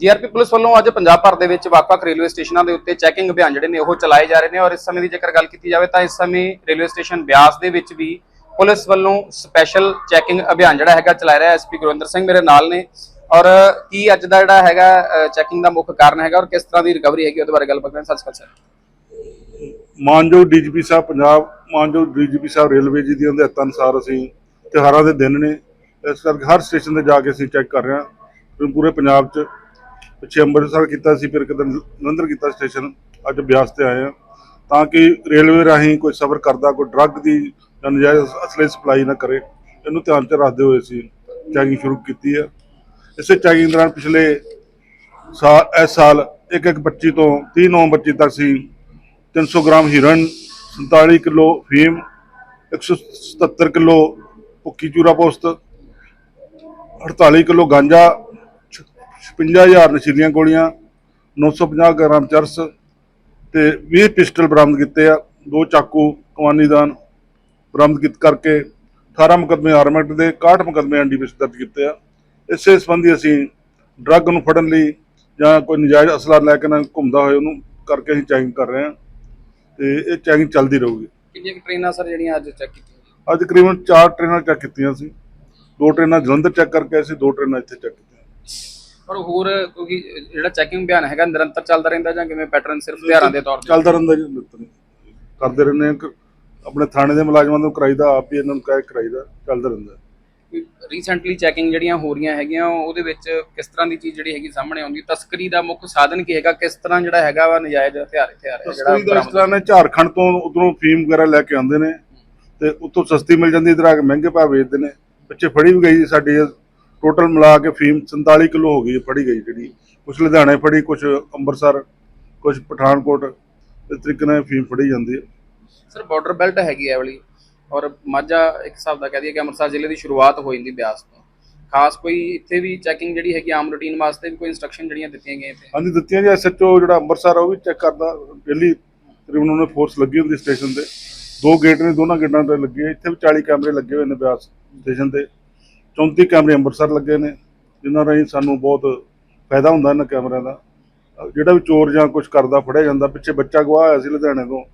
GRP police ਵੱਲੋਂ ਅੱਜ ਪੰਜਾਬ ਭਰ ਦੇ ਵਿੱਚ ਵੱਖ-ਵੱਖ ਰੇਲਵੇ ਸਟੇਸ਼ਨਾਂ ਦੇ ਉੱਤੇ ਚੈਕਿੰਗ ਅਭਿਆਨ ਜਿਹੜੇ ਨੇ ਉਹ ਚਲਾਏ ਜਾ ਰਹੇ ਨੇ ਔਰ ਇਸ ਸਮੇਂ ਦੀ ਜੇਕਰ ਗੱਲ ਕੀਤੀ ਜਾਵੇ ਤਾਂ ਇਸ ਸਮੇਂ ਰੇਲਵੇ ਸਟੇਸ਼ਨ ਬਿਆਸ ਦੇ ਵਿੱਚ ਵੀ ਪੁਲਿਸ ਵੱਲੋਂ ਸਪੈਸ਼ਲ ਚੈਕਿੰਗ ਅਭਿਆਨ ਜਿਹੜਾ ਹੈਗਾ ਚਲਾਇਆ ਰਿਹਾ ਐਸਪੀ ਗੁਰਵਿੰਦਰ ਸਿੰਘ ਮੇਰੇ ਨਾਲ ਨੇ ਔਰ ਕੀ ਅੱਜ ਦਾ ਜਿਹੜਾ ਹੈਗਾ ਚੈਕਿੰਗ ਦਾ ਮੁੱਖ ਕਾਰਨ ਹੈਗਾ ਔਰ ਕਿਸ ਤਰ੍ਹਾਂ ਦੀ ਰਿਕਵਰੀ ਹੈਗੀ ਉਹਦੇ ਬਾਰੇ ਗੱਲਬਾਤ ਕਰਾਂਗੇ। ਸਤਿ ਸ਼੍ਰੀ ਅਕਾਲ ਸਰ। ਮਾਨਯੋਗ ਡੀਜੀਪੀ ਸਾਹਿਬ, ਪੰਜਾਬ ਮਾਨਯੋਗ ਡੀਜੀਪੀ ਸਾਹਿਬ ਰੇਲਵੇ ਜੀ ਦੀਆਂ ਹਦਾਇਤਾਂ ਅਨੁਸਾਰ ਅਸੀਂ ਤਿਉਹਾਰਾਂ ਦੇ ਦਿਨ ਨੇ। ਇਸ ਕਰਕੇ ਹਰ ਸਟੇਸ਼ਨ ਤੇ ਜਾ ਕੇ ਅਸੀਂ ਚੈੱਕ ਕਰ ਰਹੇ ਹਾਂ। ਪੂਰੇ ਪੰਜਾਬ 'ਚ ਪਿੱਛੇ ਅੰਮ੍ਰਿਤਸਰ ਕੀਤਾ ਸੀ, ਫਿਰ ਕਿਤੇ ਜਲੰਧਰ ਕੀਤਾ ਸਟੇਸ਼ਨ ਅੱਜ ਬਿਆਸ ਤੇ ਆਏ ਹਾਂ। ਤਾਂ ਕਿ ਰੇਲਵੇ ਰਾਹੀਂ ਕੋਈ ਸਫ਼ਰ ਕਰਦਾ, ਕੋਈ ਡਰੱਗ ਦੀ ਜਾਂ ਨਜਾਇਜ਼ ਅਸਲੇ ਸਪਲਾਈ ਨਾ ਕਰੇ, ਇਹਨੂੰ ਧਿਆਨ 'ਚ ਰੱਖਦੇ ਹੋਏ ਅਸੀਂ ਚੈਕਿੰਗ ਸ਼ੁਰੂ ਕੀਤੀ ਹੈ। ਇਸੇ ਚੈਕਿੰਗ ਦੌਰਾਨ ਪਿਛਲੇ ਸਾਲ, ਇਸ ਸਾਲ 1-1-25 ਤੋਂ 30 ਨਵੰਬਰ 25 ਤੱਕ ਅਸੀਂ 300 ਗ੍ਰਾਮ ਹੀਰਨ 47 ਕਿਲੋ ਫੀਮ 177 ਕਿਲੋ ਭੁੱਕੀ ਚੂਰਾ ਪੋਸਤ 48 ਕਿਲੋ ਗਾਂਜਾ 55000 ਨਸ਼ੀਲੀਆਂ ਗੋਲੀਆਂ 950 ਗ੍ਰਾਮ ਚਰਸ ਤੇ 20 ਪਿਸਟਲ ਬਰਾਮਦ ਕੀਤੇ ਆ। ਦੋ ਚਾਕੂ ਕਮਾਨੀਦਾਨ ਬਰਾਮਦ ਕੀਤ ਕਰਕੇ 18 ਮੁਕੱਦਮੇ ਆਰਮੈਕਟ ਦੇ 61 ਮੁਕੱਦਮੇ ਐਨਡੀਪੀਐਸ ਦਰਜ ਕੀਤੇ ਆ। ਇਸੇ ਸੰਬੰਧੀ ਅਸੀਂ ਡਰੱਗ ਨੂੰ ਫੜਨ ਲਈ ਜਾਂ ਕੋਈ ਨਜਾਇਜ਼ ਅਸਲਾ ਲੈ ਕੇ ਨਾ ਘੁੰਮਦਾ ਹੋਏ ਉਹਨੂੰ ਕਰਕੇ ਅਸੀਂ ਚੈਕਿੰਗ ਕਰ ਰਹੇ ਹਾਂ ਤੇ ਇਹ ਚੈਕਿੰਗ ਚੱਲਦੀ ਰਹੂਗੀ। ਕਿੰਨੀਆਂ ਟ੍ਰੇਨਾਂ ਸਰ ਜਿਹੜੀਆਂ ਅੱਜ ਚੈੱਕ ਕੀਤੀਆਂ ਅੱਜ ਤਕਰੀਬਨ 4 ਟ੍ਰੇਨਾਂ ਚੈੱਕ ਕੀਤੀਆਂ ਸੀ। ਦੋ ਟ੍ਰੇਨਾਂ ਜਲੰਧਰ ਚੈੱਕ ਕਰਕੇ ਅਸੀਂ ਦੋ ਟ੍ਰੇਨਾਂ ਇੱਥੇ ਚੈੱਕ ਕੀਤੀਆਂ। ਔਰ ਹੋਰ ਕਿਉਂਕਿ ਜਿਹੜਾ ਚੈਕਿੰਗ ਅਭਿਆਨ ਹੈਗਾ ਨਿਰੰਤਰ ਚੱਲਦਾ ਰਹਿੰਦਾ ਜਾਂ ਕਿਵੇਂ ਪੈਟਰਨ ਸਿਰਫ ਤਿਉਹਾਰਾਂ ਦੇ ਤੌਰ ਤੇ? ਚੱਲਦਾ ਰਹਿੰਦਾ ਜੀ ਨਿੱਤ ਨੇ। ਕਰਦੇ ਰਹਿੰਦੇ ਕਿ ਆਪਣੇ ਥਾਣੇ ਦੇ ਮੁਲਾਜ਼ਮਾਂ ਨੂੰ ਕਰਾਈਦਾ ਆਪ ਵੀ ਇਹਨਾਂ ਨੂੰ ਕਰਾਈਦਾ ਚੱਲਦਾ ਰਹਿੰਦਾ। ਰੀਸੈਂਟਲੀ ਚੈਕਿੰਗ ਜਿਹੜੀਆਂ ਹੋ ਰਹੀਆਂ ਹੈਗੀਆਂ ਉਹਦੇ ਵਿੱਚ ਕਿਸ ਤਰ੍ਹਾਂ ਦੀ ਚੀਜ਼ ਜਿਹੜੀ ਹੈਗੀ ਸਾਹਮਣੇ ਆਉਂਦੀ? ਤਸਕਰੀ ਦਾ ਮੁੱਖ ਸਾਧਨ ਕੀ ਹੈਗਾ? ਕਿਸ ਤਰ੍ਹਾਂ ਜਿਹੜਾ ਹੈਗਾ ਵਾ ਨਜਾਇਜ਼ ਹਥਿਆਰ ਹਥਿਆਰ ਦਾ ਇਸ ਤਰ੍ਹਾਂ ਨੇ ਝਾਰਖੰਡ ਤੋਂ ਉਧਰੋਂ ਫੀਮ ਵਗੈਰਾ ਲੈ ਕੇ ਆਉਂਦੇ ਨੇ ਤੇ ਉੱਥੋਂ ਸਸਤੀ ਮਿਲ ਜਾਂਦੀ ਇਧਰ ਆ ਕੇ ਮਹਿੰਗੇ ਭਾਅ ਵੇਚਦੇ ਨੇ। ਪਿੱਛੇ ਫੜੀ ਵੀ ਗਈ ਸਾਡੀ ਟੋਟਲ ਮਿਲਾ ਕੇ ਫੀਮ 47 ਕਿਲੋ ਹੋ ਗਈ ਫੜੀ ਗਈ ਜਿਹੜੀ। ਕੁਛ ਲੁਧਿਆਣੇ ਫੜੀ ਕੁਛ ਅੰਮ੍ਰਿਤਸਰ ਕੁਛ ਪਠਾਨਕੋਟ ਇਸ ਤਰੀਕੇ ਨਾਲ ਫੀਮ ਫੜੀ ਜਾਂਦੀ ਹੈ। ਸਰ ਬਾਰਡਰ ਬੈਲਟ ਹੈਗੀ ਹੈ ਵਾਲੀ। ਔਰ ਮਾਝਾ ਇੱਕ ਹਿਸਾਬ ਦਾ ਕਹਿ ਦਈਏ ਕਿ ਅੰਮ੍ਰਿਤਸਰ ਜ਼ਿਲ੍ਹੇ ਦੀ ਸ਼ੁਰੂਆਤ ਹੋ ਜਾਂਦੀ ਬਿਆਸ ਤੋਂ। ਖਾਸ ਕੋਈ ਇੱਥੇ ਵੀ ਚੈਕਿੰਗ ਜਿਹੜੀ ਹੈਗੀ ਆਮ ਰੂਟੀਨ ਵਾਸਤੇ ਵੀ ਕੋਈ ਇਨਸਟਰਕਸ਼ਨ ਜਿਹੜੀਆਂ ਦਿੱਤੀਆਂ ਗਈਆਂ ਇੱਥੇ? ਹਾਂਜੀ ਦਿੱਤੀਆਂ ਜੀ ਐਸਐਚਓ ਜਿਹੜਾ ਅੰਮ੍ਰਿਤਸਰ ਉਹ ਵੀ ਚੈੱਕ ਕਰਦਾ। ਡੇਲੀ ਤਕਰੀਬਨ ਉਹਨੇ ਫੋਰਸ ਲੱਗੀ ਹੁੰਦੀ ਸਟੇਸ਼ਨ ਤੇ। ਦੋ ਗੇਟ ਨੇ ਦੋਨਾਂ ਗੇਟਾਂ ਤੇ ਲੱਗੇ। ਇੱਥੇ ਵੀ 40 ਕੈਮਰੇ ਲੱਗੇ ਹੋਏ ਨੇ ਬਿਆਸ ਸਟੇਸ਼ਨ ਤੇ। 34 ਕੈਮਰੇ ਅੰਮ੍ਰਿਤਸਰ ਲੱਗੇ ਨੇ ਜਿਨ੍ਹਾਂ ਰਾਹੀਂ ਸਾਨੂੰ ਬਹੁਤ ਫਾਇਦਾ ਹੁੰਦਾ ਇਹਨਾਂ ਕੈਮਰਿਆਂ ਦਾ। ਜਿਹੜਾ ਵੀ ਚੋਰ ਜਾਂ ਕੁਝ ਕਰਦਾ ਫੜਿਆ ਜਾਂਦਾ ਪਿੱਛੇ ਬੱਚਾ ਗਵਾਹ ਹੋਇਆ ਸੀ ਲੁਧਿਆਣੇ ਤੋਂ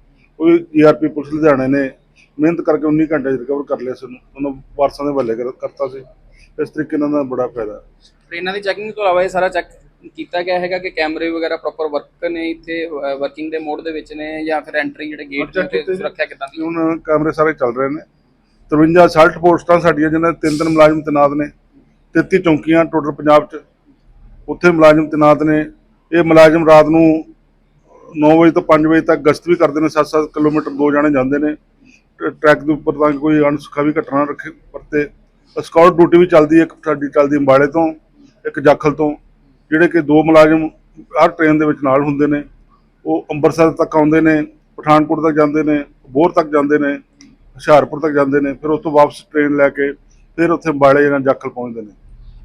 ਉਹ ਵੀ ਜੀਆਰਪੀ ਪੁਲਿਸ ਲੁਧਿਆਣੇ ਨੇ ਮਿਹਨਤ ਕਰਕੇ 19 ਘੰਟੇ 'ਚ ਰਿਕਵਰ ਕਰ ਲਿਆ ਸੀ ਉਹਨੂੰ। ਵਾਰਸਾਂ ਦੇ ਹਵਾਲੇ ਕਰ- ਕਰਤਾ ਸੀ। ਇਸ ਤਰੀਕੇ ਨਾਲ ਇਹਨਾਂ ਦਾ ਬੜਾ ਫਾਇਦਾ। ਟ੍ਰੇਨਾਂ ਦੀ ਚੈਕਿੰਗ ਤੋਂ ਇਲਾਵਾ ਇਹ ਸਾਰਾ ਚੈੱਕ ਕੀਤਾ ਗਿਆ ਹੈਗਾ ਕਿ ਕੈਮਰੇ ਵਗੈਰਾ ਪ੍ਰੋਪਰ ਵਰਕ ਨੇ ਇੱਥੇ ਵਰਕਿੰਗ ਦੇ ਮੋਡ ਦੇ ਵਿੱਚ ਨੇ ਜਾਂ ਫਿਰ ਐਂਟਰੀ ਜਿਹੜੇ ਗੇਟ ਤੇ। ਸੁਰੱਖਿਆ ਕਿਦਾਂ ਦੀ ਹੁਣ ਕੈਮਰੇ ਸਾਰੇ ਚੱਲ ਰਹੇ ਨੇ। 53 ਸਾਲਟ ਪੋਸਟਾਂ ਸਾਡੀਆਂ ਜਿਹਨਾਂ ਦੇ ਤਿੰਨ ਤਿੰਨ ਮੁਲਾਜ਼ਮ ਤੈਨਾਤ ਨੇ 33 ਚੌਂਕੀਆਂ ਟੋਟਲ ਪੰਜਾਬ 'ਚ। ਉੱਥੇ ਮੁਲਾਜ਼ਮ ਤੈਨਾਤ ਨੇ। ਇਹ ਮੁਲਾਜ਼ਮ ਰਾਤ ਨੂੰ 9 ਵਜੇ ਤੋਂ 5 ਵਜੇ ਤੱਕ ਗਸ਼ਤ ਵੀ ਕਰਦੇ ਨੇ 7-7 ਕਿਲੋਮੀਟਰ ਦੋ ਜਾਣੇ ਜਾਂਦੇ ਨੇ। ਟ- ਟਰੈਕ ਦੇ ਉੱਪਰ ਤਾਂ ਕਿ ਕੋਈ ਅਣਸੁਖਾਵੀ ਘਟਨਾ ਰੱਖੇ, ਵਰਤੇ। ਸਕਾਊਟ ਡਿਊਟੀ ਵੀ ਚੱਲਦੀ ਹੈ, ਇੱਕ ਸਾਡੀ ਚੱਲਦੀ ਅੰਬਾਲੇ ਤੋਂ, ਇੱਕ ਜਾਖਲ ਤੋਂ, ਜਿਹੜੇ ਕਿ ਦੋ ਮੁਲਾਜ਼ਮ ਹਰ ਟ੍ਰੇਨ ਦੇ ਵਿੱਚ ਨਾਲ ਹੁੰਦੇ ਨੇ। ਉਹ ਅੰਮ੍ਰਿਤਸਰ ਤੱਕ ਆਉਂਦੇ ਨੇ, ਪਠਾਨਕੋਟ ਤੱਕ ਜਾਂਦੇ ਨੇ, ਬੋਰ ਤੱਕ ਜਾਂਦੇ ਨੇ। ਹੁਸ਼ਿਆਰਪੁਰ ਤੱਕ ਜਾਂਦੇ ਨੇ ਫਿਰ ਉੱਥੋਂ ਵਾਪਸ ਟ੍ਰੇਨ ਲੈ ਕੇ ਫਿਰ ਉੱਥੇ ਅੰਬਾਲੇ ਜਾਂ ਜਾਖਲ ਪਹੁੰਚਦੇ ਨੇ।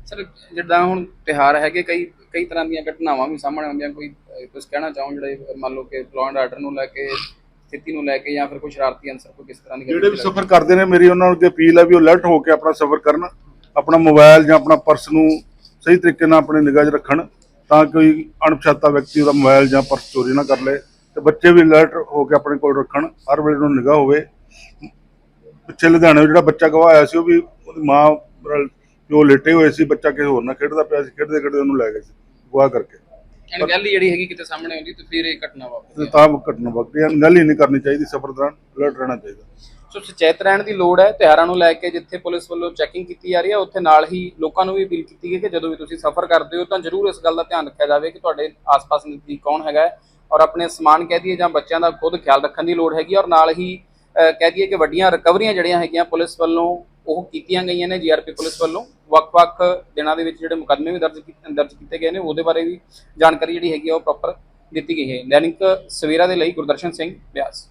ਸਰ ਜਿੱਦਾਂ ਹੁਣ ਤਿਹਾਰ ਹੈਗੇ ਕਈ ਕਈ ਤਰ੍ਹਾਂ ਦੀਆਂ ਘਟਨਾਵਾਂ ਵੀ ਸਾਹਮਣੇ ਆਉਂਦੀਆਂ ਕੋਈ ਕੁਝ ਕਹਿਣਾ ਚਾਹੋ ਜਿਹੜੇ ਮੰਨ ਲਓ ਕਿ ਐਂਡ ਆਰਡਰ ਨੂੰ ਲੈ ਕੇ ਸਥਿਤੀ ਨੂੰ ਲੈ ਕੇ ਜਾਂ ਫਿਰ ਕੋਈ ਸ਼ਰਾਰਤੀ ਅੰਸਰ ਕੋਈ ਕਿਸ ਤਰ੍ਹਾਂ ਦੀ ਜਿਹੜੇ ਵੀ ਸਫ਼ਰ ਕਰਦੇ ਨੇ ਮੇਰੀ ਉਹਨਾਂ ਨੂੰ ਅਪੀਲ ਹੈ ਵੀ ਉਹ ਅਲਰਟ ਹੋ ਕੇ ਆਪਣਾ ਸਫ਼ਰ ਕਰਨ ਆਪਣਾ ਮੋਬਾਈਲ ਜਾਂ ਆਪਣਾ ਪਰਸ ਨੂੰ ਸਹੀ ਤਰੀਕੇ ਨਾਲ ਆਪਣੇ ਨਿਗਾਹ 'ਚ ਰੱਖਣ ਤਾਂ ਕੋਈ ਅਣਪਛਾਤਾ ਵਿਅਕਤੀ ਉਹਦਾ ਮੋਬਾਈਲ ਜਾਂ ਪਰਸ ਚੋਰੀ ਨਾ ਕਰ ਲਏ ਤੇ ਬੱਚੇ ਵੀ ਅਲਰਟ ਹੋ ਕੇ ਆਪਣੇ ਕੋਲ ਰੱਖਣ ਹਰ ਵੇਲੇ ਨੂੰ ਨਿਗਾਹ ਹੋਵੇ। ਪਿੱਛੇ ਲੁਧਿਆਣੇ ਜਿਹੜਾ ਬੱਚਾ ਗਵਾਇਆ ਸੀ ਉਹ ਵੀ ਉਹਦੀ ਮਾਂ ਜੋ ਲੇਟੇ ਹੋਏ ਸੀ ਬੱਚਾ ਕਿਸੇ ਹੋਰ ਨਾਲ ਖੇਡਦਾ ਪਿਆ ਸੀ ਖੇਡਦੇ ਖੇਡਦੇ ਉਹਨੂੰ ਲੈ ਗਏ ਸੀ ਗਵਾਹ ਕਰਕੇ ਅਣਗਹਿਲੀ ਜਿਹੜੀ ਹੈਗੀ ਕਿਤੇ ਸਾਹਮਣੇ ਆਉਂਦੀ ਤੇ ਫਿਰ ਇਹ ਘਟਨਾ ਵਾਪਰਦੀ ਤੇ ਹੈ। ਤਾਂ ਘਟਨਾ ਗੱਲ ਹੀ ਨਹੀਂ ਕਰਨੀ ਚਾਹੀਦੀ ਸਫ਼ਰ ਦੌਰਾਨ ਅਲਰਟ ਰਹਿਣਾ ਚਾਹੀਦਾ ਸੋ ਸੁਚੇਤ ਰਹਿਣ ਦੀ ਲੋੜ ਹੈ ਤਿਉਹਾਰਾਂ ਨੂੰ ਲੈ ਕੇ ਜਿੱਥੇ ਪੁਲਿਸ ਵੱਲੋਂ ਚੈਕਿੰਗ ਕੀਤੀ ਜਾ ਰਹੀ ਹੈ ਉੱਥੇ ਨਾਲ ਹੀ ਲੋਕਾਂ ਨੂੰ ਵੀ ਅਪੀਲ ਕੀਤੀ ਗਈ ਕਿ ਜਦੋਂ ਵੀ ਤੁਸੀਂ ਸਫ਼ਰ ਕਰਦੇ ਹੋ ਤਾਂ ਜ਼ਰੂਰ ਇਸ ਗੱਲ ਦਾ ਧਿਆਨ ਰੱਖਿਆ ਜਾਵੇ ਕਿ ਤੁਹਾਡੇ ਆਸ-ਪਾਸ ਨਜ਼ਦੀਕ ਕੌਣ ਹੈਗਾ ਹੈ ਔਰ ਆਪਣੇ ਸਮਾਨ ਕਹਿ ਦਈਏ ਜਾਂ ਬੱਚਿਆਂ ਦਾ ਖੁਦ ਖਿਆਲ ਰੱਖਣ ਦੀ ਲੋੜ ਹੈਗੀ ਹੈ ਔਰ ਨਾਲ ਹੀ ਕਹਿ ਦਈਏ ਕਿ ਵੱਡੀਆਂ ਰਿਕਵਰੀਆਂ ਜਿਹੜੀਆਂ ਹੈਗੀਆਂ ਪੁਲਿਸ ਵੱਲੋਂ, ਉਹ ਕੀਤੀਆਂ ਗਈਆਂ ਨੇ ਜੀਆਰਪੀ ਪੁਲਿਸ ਵੱਲੋਂ। ਵੱਖ-ਵੱਖ ਦਿਨਾਂ ਦੇ ਵਿੱਚ ਜਿਹੜੇ ਮੁਕੱਦਮੇ ਵੀ ਦਰਜ ਕੀਤੇ ਦਰਜ ਕੀਤੇ ਗਏ ਨੇ, ਉਹਦੇ ਬਾਰੇ ਵੀ ਜਾਣਕਾਰੀ ਜਿਹੜੀ ਹੈਗੀ ਆ, ਉਹ ਪ੍ਰੋਪਰ ਦਿੱਤੀ ਗਈ ਹੈ। ਦੈਨਿਕ ਸਵੇਰਾ ਦੇ ਲਈ ਗੁਰਦਰਸ਼ਨ ਸਿੰਘ ਬਿਆਸ।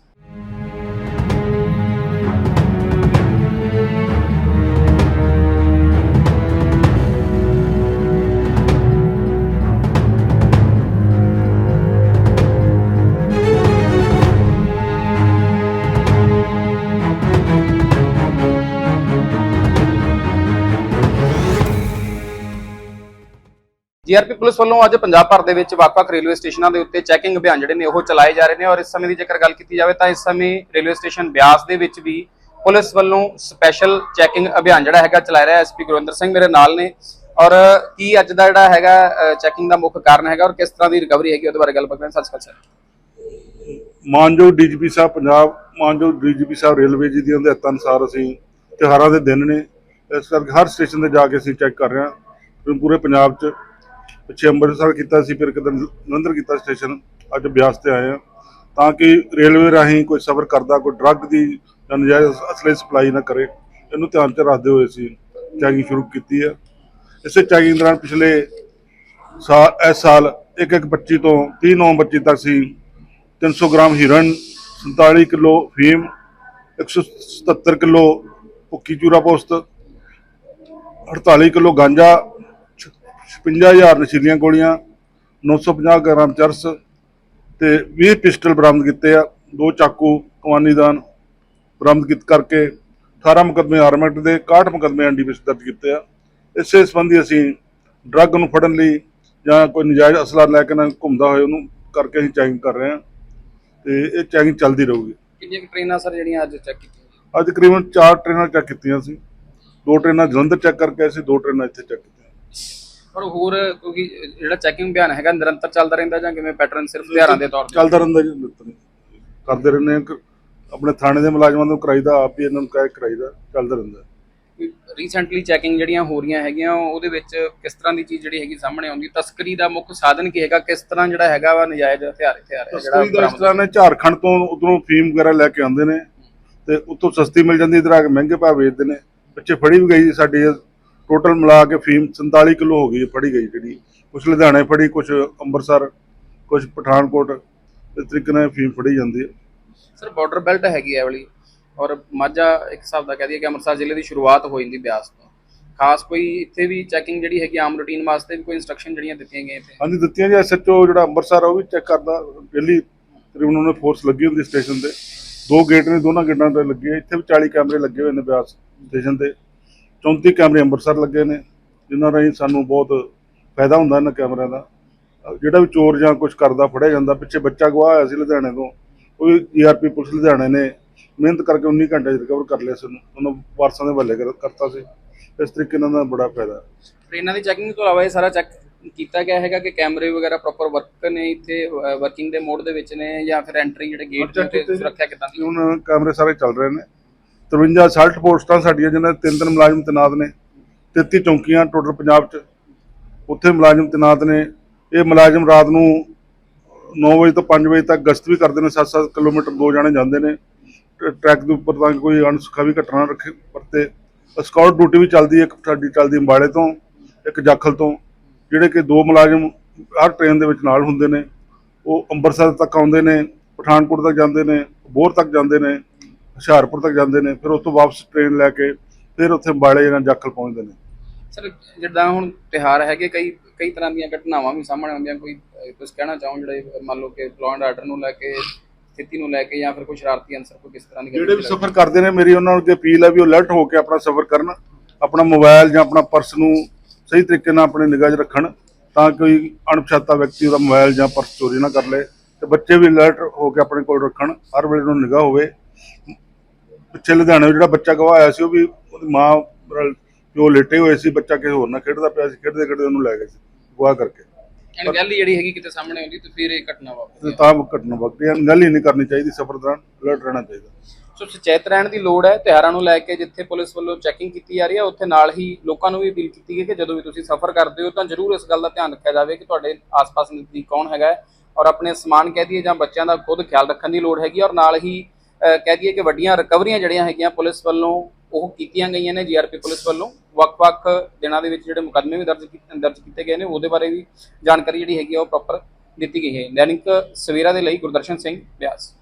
ਜੀਆਰਪੀ ਪੁਲਿਸ ਵੱਲੋਂ ਅੱਜ ਪੰਜਾਬ ਭਰ ਦੇ ਵਿੱਚ ਵੱਖ-ਵੱਖ ਰੇਲਵੇ ਸਟੇਸ਼ਨਾਂ ਦੇ ਉੱਤੇ ਚੈਕਿੰਗ ਅਭਿਆਨ ਜਿਹੜੇ ਨੇ ਉਹ ਚਲਾਏ ਜਾ ਰਹੇ ਨੇ ਔਰ ਇਸ ਸਮੇਂ ਦੀ ਜੇਕਰ ਗੱਲ ਕੀਤੀ ਜਾਵੇ ਤਾਂ ਇਸ ਸਮੇਂ ਰੇਲਵੇ ਸਟੇਸ਼ਨ ਬਿਆਸ ਦੇ ਵਿੱਚ ਵੀ ਪੁਲਿਸ ਵੱਲੋਂ ਸਪੈਸ਼ਲ ਚੈਕਿੰਗ ਅਭਿਆਨ ਜਿਹੜਾ ਹੈਗਾ ਚਲਾਇਆ ਰਿਹਾ ਐਸਪੀ ਗੁਰਵਿੰਦਰ ਸਿੰਘ ਮੇਰੇ ਨਾਲ ਨੇ ਔਰ ਕੀ ਅੱਜ ਦਾ ਜਿਹੜਾ ਹੈਗਾ ਚੈਕਿੰਗ ਦਾ ਮੁੱਖ ਕਾਰਨ ਹੈਗਾ ਔਰ ਕਿਸ ਤਰ੍ਹਾਂ ਦੀ ਰਿਕਵਰੀ ਹੈਗੀ ਉਹਦੇ ਬਾਰੇ ਗੱਲਬਾਤ ਸ਼੍ਰੀ ਅਕਾਲ ਸਰ। ਮਾਨਯੋਗ ਡੀਜੀਪੀ ਸਾਹਿਬ, ਪੰਜਾਬ ਮਾਨਯੋਗ ਡੀਜੀਪੀ ਸਾਹਿਬ ਰੇਲਵੇ ਜੀ ਦੀਆਂ ਹਦਾਇਤਾਂ ਅਨੁਸਾਰ ਅਸੀਂ ਤਿਉਹਾਰਾਂ ਦੇ ਦਿਨ ਨੇ। ਇਸ ਕਰਕੇ ਹਰ ਸਟੇਸ਼ਨ ਤੇ ਜਾ ਕੇ ਅਸੀਂ ਚੈੱਕ ਕਰ ਰਹੇ ਹਾਂ। ਪੂਰੇ ਪੰਜਾਬ 'ਚ ਪਿੱਛੇ ਅੰਮ੍ਰਿਤਸਰ ਕੀਤਾ ਸੀ, ਫਿਰ ਕਿਤੇ ਜਲੰਧਰ ਕੀਤਾ ਸਟੇਸ਼ਨ, ਅੱਜ ਬਿਆਸ ਤੇ ਆਏ ਹਾਂ। ਤਾਂ ਕਿ ਰੇਲਵੇ ਰਾਹੀਂ ਕੋਈ ਸਫ਼ਰ ਕਰਦਾ, ਕੋਈ ਡਰੱਗ ਦੀ ਜਾਂ ਨਜਾਇਜ਼ ਅਸਲੇ ਸਪਲਾਈ ਨਾ ਕਰੇ, ਇਹਨੂੰ ਧਿਆਨ 'ਚ ਰੱਖਦੇ ਹੋਏ ਅਸੀਂ ਚੈਕਿੰਗ ਸ਼ੁਰੂ ਕੀਤੀ ਹੈ। ਇਸੇ ਚੈਕਿੰਗ ਦੌਰਾਨ ਪਿਛਲੇ ਸਾਲ, ਇਸ ਸਾਲ 1-1-25 ਤੋਂ 30 ਨਵੰਬਰ 25 ਤੱਕ ਅਸੀਂ 300 ਗ੍ਰਾਮ ਹਿਰਨ 47 ਕਿਲੋ ਫੀਮ 177 ਕਿਲੋ ਭੁੱਕੀ ਚੂਰਾ ਪੋਸਤ 48 ਕਿਲੋ ਗਾਂਜਾ 55000 ਨਸ਼ੀਲੀਆਂ ਗੋਲੀਆਂ 950 ਗ੍ਰਾਮ ਚਰਸ ਤੇ 20 ਪਿਸਟਲ ਬਰਾਮਦ ਕੀਤੇ ਆ। ਦੋ ਚਾਕੂ ਕਮਾਨੀਦਾਨ ਬਰਾਮਦ ਕੀਤ ਕਰਕੇ 18 ਮੁਕੱਦਮੇ ਆਰਮੈਟ ਦੇ 61 ਮੁਕੱਦਮੇ ਐਨਡੀਪੀਐਸ ਦਰਜ ਕੀਤੇ ਆ। ਇਸੇ ਸੰਬੰਧੀ ਅਸੀਂ ਡਰੱਗ ਨੂੰ ਫੜਨ ਲਈ ਜਾਂ ਕੋਈ ਨਜਾਇਜ਼ ਅਸਲਾ ਲੈ ਕੇ ਨਾ ਘੁੰਮਦਾ ਹੋਏ ਉਹਨੂੰ ਕਰਕੇ ਅਸੀਂ ਚੈਕਿੰਗ ਕਰ ਰਹੇ ਹਾਂ ਤੇ ਇਹ ਚੈਕਿੰਗ ਚੱਲਦੀ ਰਹੂਗੀ। ਕਿੰਨੀਆਂ ਟ੍ਰੇਨਾਂ ਸਰ ਜਿਹੜੀਆਂ ਅੱਜ ਚੈੱਕ ਕੀਤੀਆਂ? ਅੱਜ ਤਕਰੀਬਨ 4 ਟ੍ਰੇਨਾਂ ਚੈੱਕ ਕੀਤੀਆਂ ਸੀ ਦੋ ਟ੍ਰੇਨਾਂ ਜਲੰਧਰ ਚੈੱਕ ਕਰਕੇ ਅਸੀਂ ਦੋ ਟ੍ਰੇਨਾਂ ਇੱਥੇ ਚੈੱਕ ਕੀਤੀਆਂ। ਪਰ ਹੋਰ ਕਿਉਂਕਿ ਜਿਹੜਾ ਚੈਕਿੰਗ ਅਭਿਆਨ ਹੈਗਾ ਨਿਰੰਤਰ ਚੱਲਦਾ ਰਹਿੰਦਾ ਜਾਂ ਕਿਵੇਂ ਪੈਟਰਨ ਸਿਰਫ ਤਿਉਹਾਰਾਂ ਦੇ ਤੌਰ ਤੇ? ਚੱਲਦਾ ਰਹਿੰਦਾ ਜੀ ਨਿਤਨ। ਕਰਦੇ ਰਹਿੰਦੇ ਕਿ ਆਪਣੇ ਥਾਣੇ ਦੇ ਮੁਲਾਜ਼ਮਾਂ ਨੂੰ ਕਰਾਈਦਾ ਆਪ ਹੀ ਇਹਨਾਂ ਨੂੰ ਕਹਿ ਕਰਾਈਦਾ ਚੱਲਦਾ ਰਹਿੰਦਾ। ਰੀਸੈਂਟਲੀ ਚੈਕਿੰਗ ਜਿਹੜੀਆਂ ਹੋ ਰਹੀਆਂ ਹੈਗੀਆਂ ਉਹਦੇ ਵਿੱਚ ਕਿਸ ਤਰ੍ਹਾਂ ਦੀ ਚੀਜ਼ ਜਿਹੜੀ ਹੈਗੀ ਸਾਹਮਣੇ ਆਉਂਦੀ? ਤਸਕਰੀ ਦਾ ਮੁੱਖ ਸਾਧਨ ਕੀ ਹੈਗਾ? ਕਿਸ ਤਰ੍ਹਾਂ ਜਿਹੜਾ ਹੈਗਾ ਵਾ ਨਜਾਇਜ਼ ਹਥਿਆਰ ਹਥਿਆਰ ਤਸਕਰੀ ਦਾ ਇਸ ਤਰ੍ਹਾਂ ਨੇ ਝਾਰਖੰਡ ਤੋਂ ਉਧਰੋਂ ਫੀਮ ਵਗੈਰਾ ਲੈ ਕੇ ਆਉਂਦੇ ਨੇ ਤੇ ਉੱਥੋਂ ਸਸਤੀ ਮਿਲ ਜਾਂਦੀ ਇਧਰ ਆ ਕੇ ਮਹਿੰਗੇ ਭਾਅ ਵੇਚਦੇ ਨੇ। ਪਿੱਛੇ ਫੜੀ ਵੀ ਗਈ ਸਾਡੀ ਟੋਟਲ ਮਿਲਾ ਕੇ ਫੀਮ 47 ਕਿਲੋ ਹੋ ਗਈ ਫੜੀ ਗਈ ਜਿਹੜੀ। ਕੁਝ ਲੁਧਿਆਣੇ ਫੜੀ ਕੁਝ ਅੰਮ੍ਰਿਤਸਰ ਕੁਝ ਪਠਾਨਕੋਟ ਇਸ ਤਰੀਕੇ ਨਾਲ ਫੀਮ ਫੜੀ ਜਾਂਦੀ ਹੈ। ਸਰ ਬਾਰਡਰ ਬੈਲਟ ਹੈਗੀ ਹੈ ਵਾਲੀ। ਔਰ ਮਾਝਾ ਇੱਕ ਹਿਸਾਬ ਦਾ ਕਹਿ ਦਈਏ ਕਿ ਅੰਮ੍ਰਿਤਸਰ ਜ਼ਿਲ੍ਹੇ ਦੀ ਸ਼ੁਰੂਆਤ ਹੋ ਜਾਂਦੀ ਬਿਆਸ ਤੋਂ। ਖਾਸ ਕੋਈ ਇੱਥੇ ਵੀ ਚੈਕਿੰਗ ਜਿਹੜੀ ਹੈਗੀ ਆਮ ਰੂਟੀਨ ਵਾਸਤੇ ਵੀ ਕੋਈ ਇਨਸਟਰਕਸ਼ਨ ਜਿਹੜੀਆਂ ਦਿੱਤੀਆਂ ਗਈਆਂ ਇੱਥੇ? ਹਾਂਜੀ ਦਿੱਤੀਆਂ ਜੀ ਐਸਐਚਓ ਜਿਹੜਾ ਅੰਮ੍ਰਿਤਸਰ ਉਹ ਵੀ ਚੈੱਕ ਕਰਦਾ। ਡੇਲੀ ਤਕਰੀਬਨ ਉਹਨੇ ਫੋਰਸ ਲੱਗੀ ਹੁੰਦੀ ਸਟੇਸ਼ਨ ਤੇ। ਦੋ ਗੇਟ ਨੇ ਦੋਨਾਂ ਗੇਟਾਂ ਤੇ ਲੱਗੇ। ਇੱਥੇ ਵੀ 40 ਕੈਮਰੇ ਲੱਗੇ ਹੋਏ ਨੇ ਬਿਆਸ ਸਟੇਸ਼ਨ ਤੇ। 34 ਕੈਮਰੇ ਅੰਮ੍ਰਿਤਸਰ ਲੱਗੇ ਨੇ ਜਿਨ੍ਹਾਂ ਰਾਹੀਂ ਸਾਨੂੰ ਬਹੁਤ ਫਾਇਦਾ ਹੁੰਦਾ ਇਹਨਾਂ ਕੈਮਰਿਆਂ ਦਾ। ਜਿਹੜਾ ਵੀ ਚੋਰ ਜਾਂ ਕੁਝ ਕਰਦਾ ਫੜਿਆ ਜਾਂਦਾ ਪਿੱਛੇ ਬੱਚਾ ਗਵਾਹ ਹੋਇਆ ਸੀ ਲੁਧਿਆਣੇ ਤੋਂ ਉਹ ਵੀ ਜੀਆਰਪੀ ਪੁਲਿਸ ਲੁਧਿਆਣੇ ਨੇ ਮਿਹਨਤ ਕਰਕੇ 19 ਘੰਟੇ 'ਚ ਰਿਕਵਰ ਕਰ ਲਿਆ ਸੀ ਉਹਨੂੰ। ਉਹਨਾਂ ਵਾਰਸਾਂ ਦੇ ਹਵਾਲੇ ਕਰ- ਕਰਤਾ ਸੀ। ਇਸ ਤਰੀਕੇ ਨਾਲ ਦਾ ਬੜਾ ਫਾਇਦਾ। ਟ੍ਰੇਨਾਂ ਦੀ ਚੈਕਿੰਗ ਤੋਂ ਇਲਾਵਾ ਇਹ ਸਾਰਾ ਚੈੱਕ ਕੀਤਾ ਗਿਆ ਹੈਗਾ ਕਿ ਕੈਮਰੇ ਵਗੈਰਾ ਪ੍ਰੋਪਰ ਵਰਕ ਨੇ ਇੱਥੇ ਵਰਕਿੰਗ ਦੇ ਮੋਡ ਦੇ ਵਿੱਚ ਨੇ ਜਾਂ ਫਿਰ ਐਂਟਰੀ ਜਿਹੜੇ ਗੇਟ ਤੇ। ਸੁਰੱਖਿਆ ਕਿਦਾਂ ਦੀ ਹੁਣ ਕੈਮਰੇ ਸਾਰੇ ਚੱਲ ਰਹੇ ਨੇ। 53 ਸਾਲਟ ਪੋਸਟਾਂ ਸਾਡੀਆਂ ਜਿਨ੍ਹਾਂ ਦੇ ਤਿੰਨ ਤਿੰਨ ਮੁਲਾਜ਼ਮ ਤੈਨਾਤ ਨੇ 33 ਚੌਂਕੀਆਂ ਟੋਟਲ ਪੰਜਾਬ 'ਚ, ਉੱਥੇ ਮੁਲਾਜ਼ਮ ਤੈਨਾਤ ਨੇ। ਇਹ ਮੁਲਾਜ਼ਮ ਰਾਤ ਨੂੰ 9 ਵਜੇ ਤੋਂ 5 ਵਜੇ ਤੱਕ ਗਸ਼ਤ ਵੀ ਕਰਦੇ ਨੇ 7-7 ਕਿਲੋਮੀਟਰ ਦੋ ਜਾਣੇ ਜਾਂਦੇ ਨੇ। ਟ- ਟਰੈਕ ਦੇ ਉੱਪਰ ਤਾਂ ਕਿ ਕੋਈ ਅਣਸੁਖਾਵੀ ਘਟਨਾ ਨਾ ਰੱਖੇ, ਵਰਤੇ। ਸਕਾਊਟ ਡਿਊਟੀ ਵੀ ਚੱਲਦੀ ਹੈ, ਇੱਕ ਸਾਡੀ ਚੱਲਦੀ ਅੰਬਾਲੇ ਤੋਂ, ਇੱਕ ਜਾਖਲ ਤੋਂ, ਜਿਹੜੇ ਕਿ ਦੋ ਮੁਲਾਜ਼ਮ ਹਰ ਟ੍ਰੇਨ ਦੇ ਵਿੱਚ ਨਾਲ ਹੁੰਦੇ ਨੇ। ਉਹ ਅੰਮ੍ਰਿਤਸਰ ਤੱਕ ਆਉਂਦੇ ਨੇ, ਪਠਾਨਕੋਟ ਤੱਕ ਜਾਂਦੇ ਨੇ, ਬੋਰ ਤੱਕ ਜਾਂਦੇ ਨੇ। ਹੁਸ਼ਿਆਰਪੁਰ ਤੱਕ ਜਾਂਦੇ ਨੇ ਫਿਰ ਉਸ ਤੋਂ ਵਾਪਸ ਟ੍ਰੇਨ ਲੈ ਕੇ ਫਿਰ ਉੱਥੇ ਅੰਬਾਲੇ ਜਾਂ ਜਾਖਲ ਪਹੁੰਚਦੇ ਨੇ। ਸਰ ਜਿੱਦਾਂ ਹੁਣ ਤਿਹਾਰ ਹੈਗੇ ਕਈ ਕਈ ਤਰ੍ਹਾਂ ਦੀਆਂ ਘਟਨਾਵਾਂ ਵੀ ਸਾਹਮਣੇ ਆਉਂਦੀਆਂ ਕੋਈ ਕੁਝ ਕਹਿਣਾ ਚਾਹੋ ਜਿਹੜੇ ਮੰਨ ਲਓ ਕਿ ਐਂਡ ਆਰਡਰ ਨੂੰ ਲੈ ਕੇ ਸਥਿਤੀ ਨੂੰ ਲੈ ਕੇ ਜਾਂ ਫਿਰ ਕੋਈ ਸ਼ਰਾਰਤੀ ਅਨਸਰ ਕੋਈ ਕਿਸ ਤਰ੍ਹਾਂ ਦੀ ਜਿਹੜੇ ਵੀ ਸਫ਼ਰ ਕਰਦੇ ਨੇ ਮੇਰੀ ਉਹਨਾਂ ਨੂੰ ਅੱਗੇ ਅਪੀਲ ਹੈ ਵੀ ਉਹ ਅਲਰਟ ਹੋ ਕੇ ਆਪਣਾ ਸਫ਼ਰ ਕਰਨ ਆਪਣਾ ਮੋਬਾਈਲ ਜਾਂ ਆਪਣਾ ਪਰਸ ਨੂੰ ਸਹੀ ਤਰੀਕੇ ਨਾਲ ਆਪਣੇ ਨਿਗਾਹ 'ਚ ਰੱਖਣ ਤਾਂ ਕੋਈ ਅਣਪਛਾਤਾ ਵਿਅਕਤੀ ਉਹਦਾ ਮੋਬਾਈਲ ਜਾਂ ਪਰਸ ਚੋਰੀ ਨਾ ਕਰ ਲਏ ਤੇ ਬੱਚੇ ਵੀ ਅਲਰਟ ਹੋ ਕੇ ਆਪਣੇ ਕੋਲ ਰੱਖਣ ਹਰ ਵੇਲੇ ਨੂੰ ਨਿਗਾਹ ਹੋਵੇ। ਪਿੱਛੇ ਲੁਧਿਆਣੇ ਜਿਹੜਾ ਬੱਚਾ ਗਵਾਇਆ ਸੀ ਉਹ ਵੀ ਉਹਦੀ ਮਾਂ ਨਾਲ ਜੋ ਲੇਟੇ ਹੋਏ ਸੀ ਬੱਚਾ ਕਿਸੇ ਹੋਰ ਨਾਲ ਖੇਡਦਾ ਪਿਆ ਸੀ ਖੇਡਦੇ ਖੇਡਦੇ ਉਹਨੂੰ ਲੈ ਗਏ ਸੀ ਗਵਾਹ ਕਰਕੇ ਅਣਗਹਿਲੀ ਜਿਹੜੀ ਹੈਗੀ ਕਿਤੇ ਸਾਹਮਣੇ ਆਉਂਦੀ ਤੇ ਫਿਰ ਇਹ ਘਟਨਾ ਤੇ ਵਾਪਰਦੀ ਹੈ। ਤਾਂ ਘਟਨਾ ਵਕਤੀ ਗੱਲ ਹੀ ਨਹੀਂ ਕਰਨੀ ਚਾਹੀਦੀ ਸਫ਼ਰ ਦੌਰਾਨ ਅਲਰਟ ਰਹਿਣਾ ਚਾਹੀਦਾ ਸੋ ਸੁਚੇਤ ਰਹਿਣ ਦੀ ਲੋੜ ਹੈ ਤਿਉਹਾਰਾਂ ਨੂੰ ਲੈ ਕੇ ਜਿੱਥੇ ਪੁਲਿਸ ਵੱਲੋਂ ਚੈਕਿੰਗ ਕੀਤੀ ਜਾ ਰਹੀ ਹੈ ਉੱਥੇ ਨਾਲ ਹੀ ਲੋਕਾਂ ਨੂੰ ਵੀ ਅਪੀਲ ਕੀਤੀ ਗਈ ਕਿ ਜਦੋਂ ਵੀ ਤੁਸੀਂ ਸਫ਼ਰ ਕਰਦੇ ਹੋ ਤਾਂ ਜ਼ਰੂਰ ਇਸ ਗੱਲ ਦਾ ਧਿਆਨ ਰੱਖਿਆ ਜਾਵੇ ਕਿ ਤੁਹਾਡੇ ਆਸ-ਪਾਸ ਨਜ਼ਦੀਕ ਕੌਣ ਹੈਗਾ ਹੈ ਔਰ ਆਪਣੇ ਸਮਾਨ ਕਹਿ ਦਈਏ ਜਾਂ ਬੱਚਿਆਂ ਦਾ ਖੁਦ ਖਿਆਲ ਰੱਖਣ ਦੀ ਲੋੜ ਹੈਗੀ ਔਰ ਨਾਲ ਹੀ ਕਹਿ ਦਈਏ ਕਿ ਵੱਡੀਆਂ ਰਿਕਵਰੀਆਂ ਜਿਹੜੀਆਂ ਹੈਗੀਆਂ ਪੁਲਿਸ ਵੱਲੋਂ, ਉਹ ਕੀਤੀਆਂ ਗਈਆਂ ਨੇ ਜੀਆਰਪੀ ਪੁਲਿਸ ਵੱਲੋਂ। ਵੱਖ-ਵੱਖ ਦਿਨਾਂ ਦੇ ਵਿੱਚ ਜਿਹੜੇ ਮੁਕੱਦਮੇ ਵੀ ਦਰਜ ਕੀਤੇ ਦਰਜ ਕੀਤੇ ਗਏ ਨੇ, ਉਹਦੇ ਬਾਰੇ ਵੀ ਜਾਣਕਾਰੀ ਜਿਹੜੀ ਹੈਗੀ ਆ, ਉਹ ਪ੍ਰੋਪਰ ਦਿੱਤੀ ਗਈ ਹੈ। ਦੈਨਿਕ ਸਵੇਰਾ ਦੇ ਲਈ ਗੁਰਦਰਸ਼ਨ ਸਿੰਘ ਬਿਆਸ।